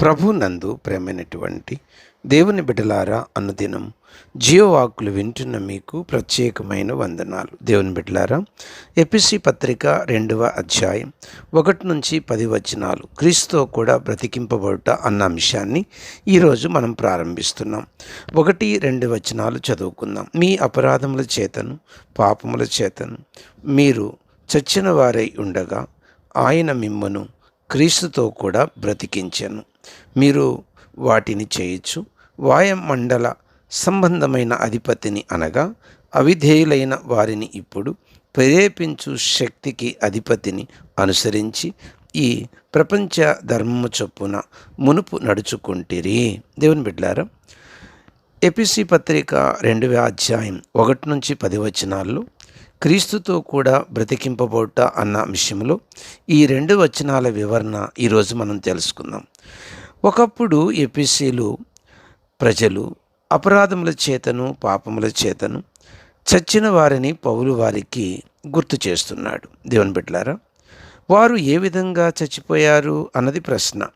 ప్రభు నందు ప్రేమైనటువంటి దేవుని బిడ్డలారా అనుదినం జియోవాకులు వింటున్న మీకు ప్రత్యేకమైన వందనాలు. దేవుని బిడ్డలారా ఎపిసి పత్రిక రెండవ అధ్యాయం ఒకటి నుంచి పది వచనాలు క్రీస్తుతో కూడా బ్రతికింపబడుట అన్న అంశాన్ని ఈరోజు మనం ప్రారంభిస్తున్నాం. ఒకటి రెండు వచనాలు చదువుకుందాం. మీ అపరాధముల చేతను పాపముల చేతను మీరు చచ్చిన వారై ఉండగా ఆయన మిమ్మను క్రీస్తుతో కూడా బ్రతికించాను. మీరు వాటిని చేయొచ్చు. వాయుమండల సంబంధమైన అధిపతిని అనగా అవిధేయులైన వారిని ఇప్పుడు ప్రేరేపించు శక్తికి అధిపతిని అనుసరించి ఈ ప్రపంచ ధర్మము చొప్పున మునుపు నడుచుకుంటిరి. దేవుని బిడ్డారా ఎపిసి పత్రిక రెండవ అధ్యాయం ఒకటి నుంచి పది వచనాల్లో క్రీస్తుతో కూడా బ్రతికింపబోట అన్న విషయంలో ఈ రెండు వచనాల వివరణ ఈరోజు మనం తెలుసుకుందాం. ఒకప్పుడు ఎపిసీలు ప్రజలు అపరాధముల చేతను పాపముల చేతను చచ్చిన వారిని పౌలు వారికి గుర్తు చేస్తున్నాడు. దేవుని బిడ్డలారా వారు ఏ విధంగా చచ్చిపోయారు అన్నది ప్రశ్న.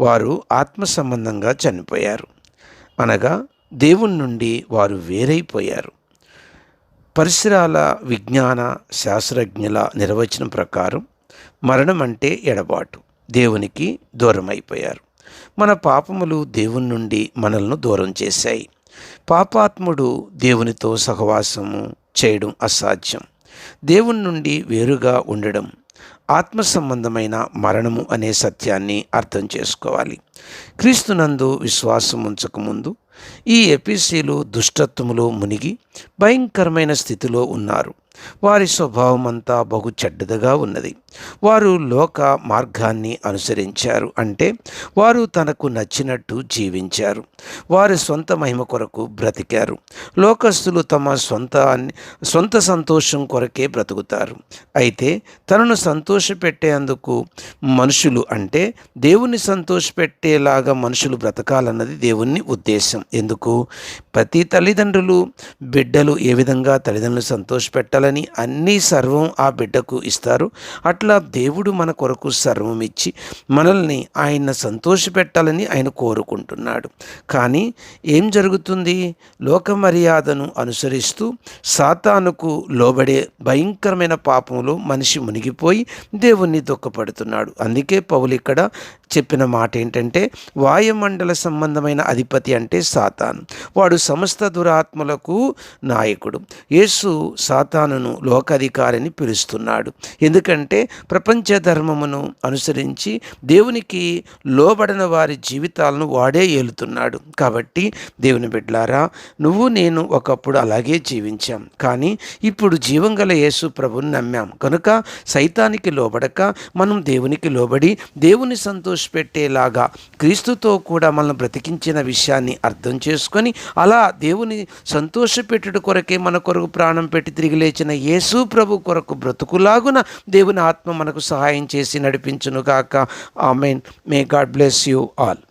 వారు ఆత్మ సంబంధంగా చనిపోయారు. అనగా దేవుని నుండి వారు వేరైపోయారు. పరిసరాల విజ్ఞాన శాస్త్రజ్ఞుల నిర్వచనం ప్రకారం మరణం అంటే ఎడబాటు. దేవునికి దూరం అయిపోయారు మన పాపములు దేవుని నుండి మనల్ని దూరం చేశాయి. పాపాత్ముడు దేవునితో సహవాసము చేయడం అసాధ్యం. దేవుని నుండి వేరుగా ఉండడం ఆత్మ సంబంధమైన మరణము అనే సత్యాన్ని అర్థం చేసుకోవాలి. క్రీస్తునందు విశ్వాసం ఉంచకముందు ఈ ఎపిసిలు దుష్టత్వములో మునిగి భయంకరమైన స్థితిలో ఉన్నారు. వారి స్వభావం అంతా బహు చెడ్డదిగా ఉన్నది. వారు లోక మార్గాన్ని అనుసరించారు అంటే వారు తనకు నచ్చినట్టు జీవించారు. వారి సొంత మహిమ కొరకు బ్రతికారు. లోకస్తులు తమ సొంత సొంత సంతోషం కొరకే బ్రతుకుతారు. అయితే తనను సంతోషపెట్టేందుకు మనుషులు అంటే దేవుని సంతోషపెట్టేలాగా మనుషులు బ్రతకాలన్నది దేవుని ఉద్దేశం. ఎందుకు? ప్రతి తల్లిదండ్రులు బిడ్డలు ఏ విధంగా తల్లిదండ్రులు సంతోషపెట్టాలని అన్నీ సర్వం ఆ బిడ్డకు ఇస్తారు. అట్లా దేవుడు మన కొరకు సర్వం ఇచ్చి మనల్ని ఆయన సంతోషపెట్టాలని ఆయన కోరుకుంటున్నాడు. కానీ ఏం జరుగుతుంది? లోక మర్యాదను అనుసరిస్తూ సాతానుకు లోబడే భయంకరమైన పాపంలో మనిషి మునిగిపోయి దేవుణ్ణి దుఃఖపడుతున్నాడు. అందుకే పౌలు ఇక్కడ చెప్పిన మాట ఏంటంటే వాయుమండల సంబంధమైన అధిపతి అంటే సాతాను. వాడు సమస్త దురాత్మలకు నాయకుడు. యేసు సాతానును లోకాధికారిని పిలుస్తున్నాడు. ఎందుకంటే ప్రపంచ ధర్మమును అనుసరించి దేవునికి లోబడిన వారి జీవితాలను వాడే ఏలుతున్నాడు. కాబట్టి దేవుని బిడ్లారా నువ్వు నేను ఒకప్పుడు అలాగే జీవించాం. కానీ ఇప్పుడు జీవం గల యేసు ప్రభుని నమ్మాం. కనుక సైతానికి లోబడక మనం దేవునికి లోబడి దేవుని సంతోషపెట్టేలాగా క్రీస్తుతో కూడా మనల్ని బ్రతికించిన విషయాన్ని అర్థం అర్థం చేసుకొని అలా దేవుని సంతోషపెట్టుడు కొరకే మన కొరకు ప్రాణం పెట్టి తిరిగి లేచిన యేసు ప్రభు కొరకు బ్రతుకులాగున దేవుని ఆత్మ మనకు సహాయం చేసి నడిపించునుగాక amen. May God bless you all